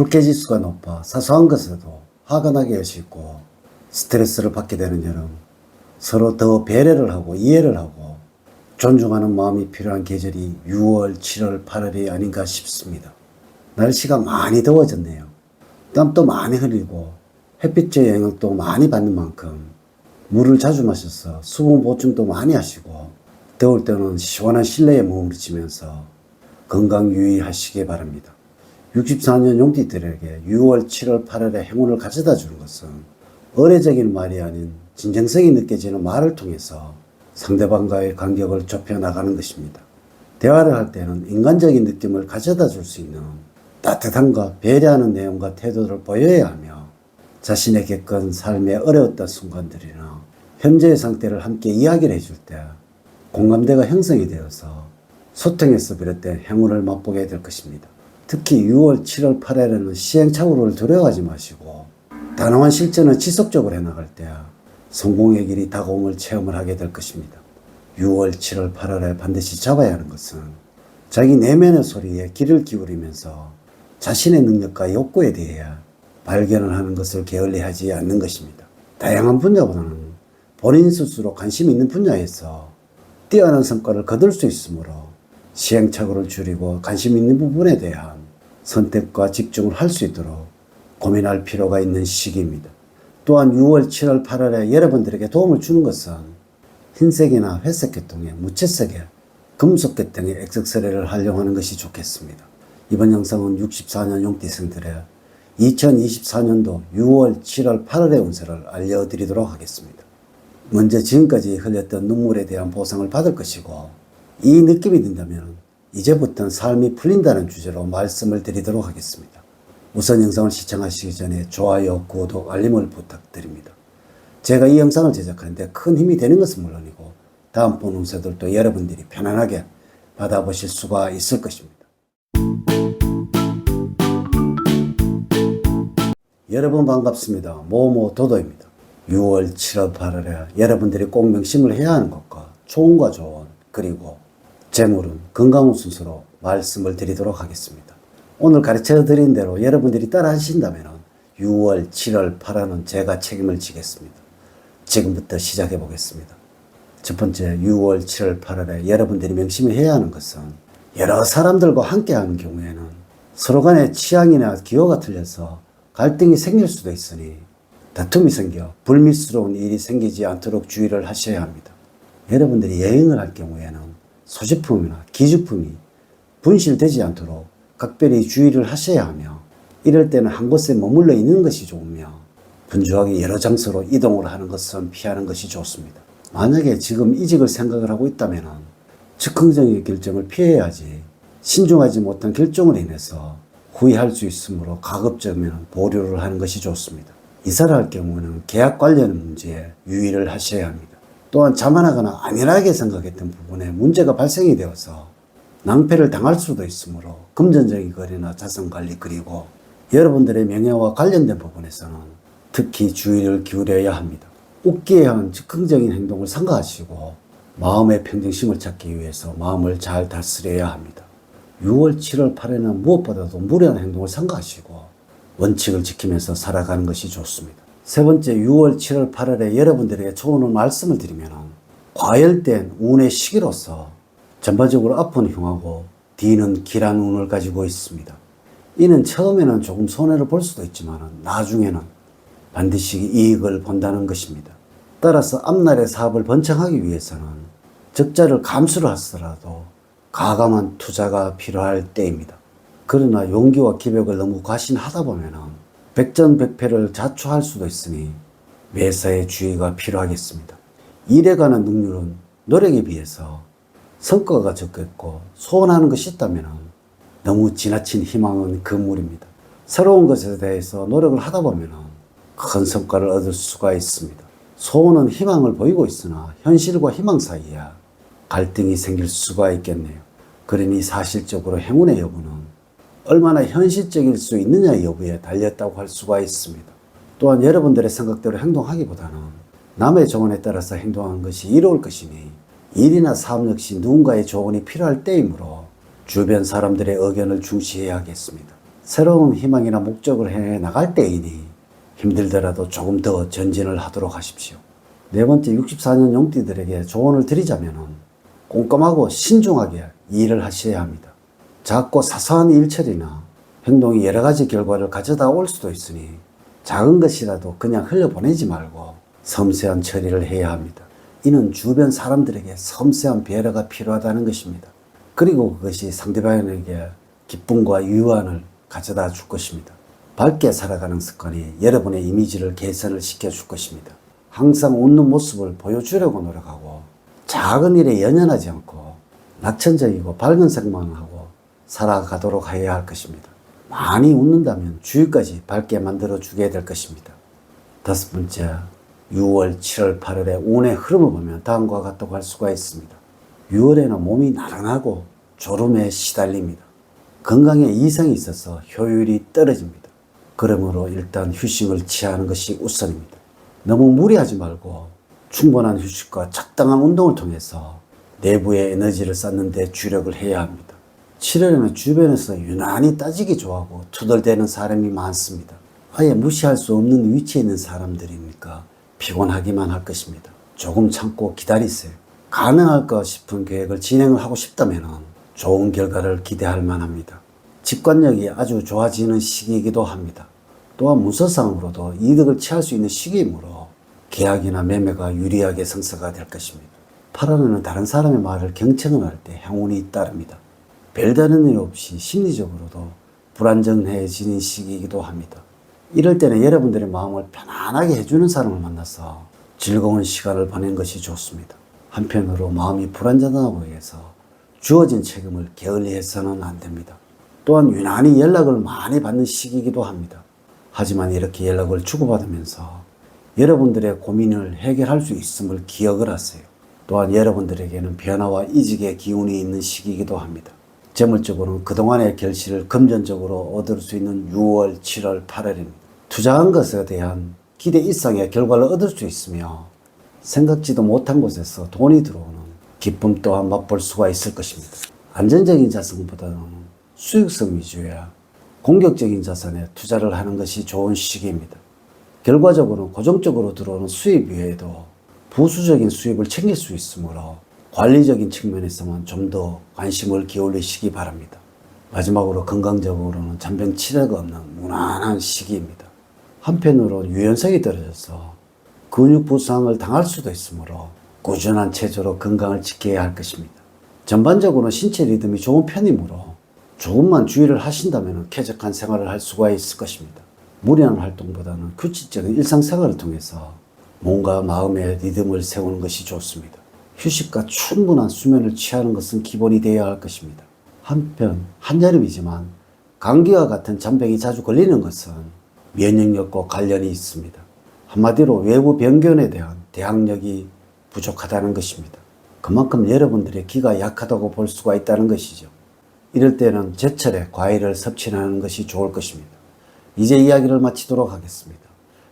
불쾌지수가 높아 사소한 것에도 화가 나게 있고 스트레스를 받게 되는 여름 서로 더 배려를 하고 이해를 하고 존중하는 마음이 필요한 계절이 6월, 7월, 8월이 아닌가 싶습니다. 날씨가 많이 더워졌네요. 땀도 많이 흘리고 햇빛의 영향도 많이 받는 만큼 물을 자주 마셔서 수분 보충도 많이 하시고 더울 때는 시원한 실내에 머무르시면서 건강 유의하시기 바랍니다. 64년 용띠들에게 6월, 7월, 8월에 행운을 가져다 주는 것은 의례적인 말이 아닌 진정성이 느껴지는 말을 통해서 상대방과의 간격을 좁혀 나가는 것입니다. 대화를 할 때는 인간적인 느낌을 가져다 줄 수 있는 따뜻함과 배려하는 내용과 태도를 보여야 하며 자신의 겪은 삶의 어려웠던 순간들이나 현재의 상태를 함께 이야기를 해줄 때 공감대가 형성이 되어서 소통에서 비롯된 행운을 맛보게 될 것입니다. 특히 6월, 7월, 8월에는 시행착오를 두려워하지 마시고 단호한 실천을 지속적으로 해나갈 때 성공의 길이 다가옴을 체험을 하게 될 것입니다. 6월, 7월, 8월에 반드시 잡아야 하는 것은 자기 내면의 소리에 귀를 기울이면서 자신의 능력과 욕구에 대해 발견을 하는 것을 게을리하지 않는 것입니다. 다양한 분야보다는 본인 스스로 관심 있는 분야에서 뛰어난 성과를 거둘 수 있으므로 시행착오를 줄이고 관심 있는 부분에 대한 선택과 집중을 할 수 있도록 고민할 필요가 있는 시기입니다. 또한 6월, 7월, 8월에 여러분들에게 도움을 주는 것은 흰색이나 회색 계통의 무채색의 금속 계통의 액세서리를 활용하는 것이 좋겠습니다. 이번 영상은 64년 용띠생들의 2024년도 6월, 7월, 8월의 운세를 알려드리도록 하겠습니다. 먼저 지금까지 흘렸던 눈물에 대한 보상을 받을 것이고 이 느낌이 든다면 이제부터는 삶이 풀린다는 주제로 말씀을 드리도록 하겠습니다. 우선 영상을 시청하시기 전에 좋아요, 구독, 알림을 부탁드립니다. 제가 이 영상을 제작하는데 큰 힘이 되는 것은 물론이고 다음번 운세들도 여러분들이 편안하게 받아보실 수가 있을 것입니다. 여러분 반갑습니다. 모모 도도입니다. 6월, 7월, 8월에 여러분들이 꼭 명심을 해야 하는 것과 좋은과 좋은 그리고 재물은 건강운 순서로 말씀을 드리도록 하겠습니다. 오늘 가르쳐 드린 대로 여러분들이 따라 하신다면 6월, 7월, 8월은 제가 책임을 지겠습니다. 지금부터 시작해 보겠습니다. 첫 번째 6월, 7월, 8월에 여러분들이 명심히 해야 하는 것은 여러 사람들과 함께 하는 경우에는 서로 간의 취향이나 기호가 틀려서 갈등이 생길 수도 있으니 다툼이 생겨 불미스러운 일이 생기지 않도록 주의를 하셔야 합니다. 여러분들이 여행을 할 경우에는 소지품이나 기주품이 분실되지 않도록 각별히 주의를 하셔야 하며 이럴 때는 한 곳에 머물러 있는 것이 좋으며 분주하게 여러 장소로 이동을 하는 것은 피하는 것이 좋습니다. 만약에 지금 이직을 생각을 하고 있다면 즉흥적인 결정을 피해야지 신중하지 못한 결정을 인해서 후회할 수 있으므로 가급적이면 보류를 하는 것이 좋습니다. 이사를 할 경우는 계약 관련 문제에 유의를 하셔야 합니다. 또한 자만하거나 안일하게 생각했던 부분에 문제가 발생이 되어서 낭패를 당할 수도 있으므로 금전적인 거래나 자산 관리 그리고 여러분들의 명예와 관련된 부분에서는 특히 주의를 기울여야 합니다. 웃기에 한 즉흥적인 행동을 삼가하시고 마음의 평정심을 찾기 위해서 마음을 잘 다스려야 합니다. 6월, 7월, 8월에는 무엇보다도 무례한 행동을 삼가하시고 원칙을 지키면서 살아가는 것이 좋습니다. 세 번째 6월, 7월, 8월에 여러분들에게 좋은 말씀을 드리면 과열된 운의 시기로서 전반적으로 앞은 흉하고 뒤는 길한 운을 가지고 있습니다. 이는 처음에는 조금 손해를 볼 수도 있지만 나중에는 반드시 이익을 본다는 것입니다. 따라서 앞날의 사업을 번창하기 위해서는 적자를 감수를 하더라도 가감한 투자가 필요할 때입니다. 그러나 용기와 기백을 너무 과신하다 보면 백전백패를 자초할 수도 있으니 매사에 주의가 필요하겠습니다. 일에 관한 능률은 노력에 비해서 성과가 적겠고 소원하는 것이 있다면 너무 지나친 희망은 금물입니다. 새로운 것에 대해서 노력을 하다 보면 큰 성과를 얻을 수가 있습니다. 소원은 희망을 보이고 있으나 현실과 희망 사이에 갈등이 생길 수가 있겠네요. 그러니 사실적으로 행운의 여부는 얼마나 현실적일 수 있느냐 여부에 달렸다고 할 수가 있습니다. 또한 여러분들의 생각대로 행동하기보다는 남의 조언에 따라서 행동하는 것이 이로울 것이니 일이나 사업 역시 누군가의 조언이 필요할 때이므로 주변 사람들의 의견을 중시해야 하겠습니다. 새로운 희망이나 목적을 해 나갈 때이니 힘들더라도 조금 더 전진을 하도록 하십시오. 네 번째 64년 용띠들에게 조언을 드리자면은 꼼꼼하고 신중하게 일을 하셔야 합니다. 작고 사소한 일처리나 행동이 여러 가지 결과를 가져다 올 수도 있으니 작은 것이라도 그냥 흘려보내지 말고 섬세한 처리를 해야 합니다. 이는 주변 사람들에게 섬세한 배려가 필요하다는 것입니다. 그리고 그것이 상대방에게 기쁨과 유안을 가져다 줄 것입니다. 밝게 살아가는 습관이 여러분의 이미지를 개선을 시켜줄 것입니다. 항상 웃는 모습을 보여주려고 노력하고 작은 일에 연연하지 않고 낙천적이고 밝은 생각만 하고 살아가도록 해야 할 것입니다. 많이 웃는다면 주위까지 밝게 만들어 주게 될 것입니다. 다섯 번째, 6월, 7월, 8월의 운의 흐름을 보면 다음과 같다고 할 수가 있습니다. 6월에는 몸이 나른하고 졸음에 시달립니다. 건강에 이상이 있어서 효율이 떨어집니다. 그러므로 일단 휴식을 취하는 것이 우선입니다. 너무 무리하지 말고 충분한 휴식과 적당한 운동을 통해서 내부의 에너지를 쌓는 데 주력을 해야 합니다. 7월에는 주변에서 유난히 따지기 좋아하고 투덜대는 사람이 많습니다. 아예 무시할 수 없는 위치에 있는 사람들이니까 피곤하기만 할 것입니다. 조금 참고 기다리세요. 가능할까 싶은 계획을 진행을 하고 싶다면 좋은 결과를 기대할 만합니다. 직관력이 아주 좋아지는 시기이기도 합니다. 또한 문서상으로도 이득을 취할 수 있는 시기이므로 계약이나 매매가 유리하게 성사가 될 것입니다. 8월에는 다른 사람의 말을 경청을 할 때 행운이 따릅니다. 별다른 일 없이 심리적으로도 불안정해지는 시기이기도 합니다. 이럴 때는 여러분들의 마음을 편안하게 해주는 사람을 만나서 즐거운 시간을 보내는 것이 좋습니다. 한편으로 마음이 불안정하고 해서 주어진 책임을 게을리해서는 안 됩니다. 또한 유난히 연락을 많이 받는 시기이기도 합니다. 하지만 이렇게 연락을 주고받으면서 여러분들의 고민을 해결할 수 있음을 기억을 하세요. 또한 여러분들에게는 변화와 이직의 기운이 있는 시기이기도 합니다. 재물적으로는 그동안의 결실을 금전적으로 얻을 수 있는 6월, 7월, 8월입니다. 투자한 것에 대한 기대 이상의 결과를 얻을 수 있으며 생각지도 못한 곳에서 돈이 들어오는 기쁨 또한 맛볼 수가 있을 것입니다. 안전적인 자산보다는 수익성 위주의 공격적인 자산에 투자를 하는 것이 좋은 시기입니다. 결과적으로 고정적으로 들어오는 수입 외에도 부수적인 수입을 챙길 수 있으므로 관리적인 측면에서만 좀 더 관심을 기울이시기 바랍니다. 마지막으로 건강적으로는 잔병 치레가 없는 무난한 시기입니다. 한편으로 유연성이 떨어져서 근육 부상을 당할 수도 있으므로 꾸준한 체조로 건강을 지켜야 할 것입니다. 전반적으로 신체 리듬이 좋은 편이므로 조금만 주의를 하신다면 쾌적한 생활을 할 수가 있을 것입니다. 무리한 활동보다는 규칙적인 일상생활을 통해서 몸과 마음의 리듬을 세우는 것이 좋습니다. 휴식과 충분한 수면을 취하는 것은 기본이 되어야 할 것입니다. 한편 한여름이지만 감기와 같은 잔병이 자주 걸리는 것은 면역력과 관련이 있습니다. 한마디로 외부 병균에 대한 대항력이 부족하다는 것입니다. 그만큼 여러분들의 기가 약하다고 볼 수가 있다는 것이죠. 이럴 때는 제철에 과일을 섭취하는 것이 좋을 것입니다. 이제 이야기를 마치도록 하겠습니다.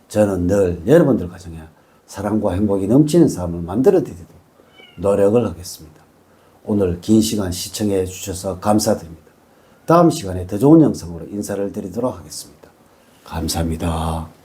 저는 늘 여러분들 가정에 사랑과 행복이 넘치는 삶을 만들어 드리도록 노력을 하겠습니다. 오늘 긴 시간 시청해 주셔서 감사드립니다. 다음 시간에 더 좋은 영상으로 인사를 드리도록 하겠습니다. 감사합니다.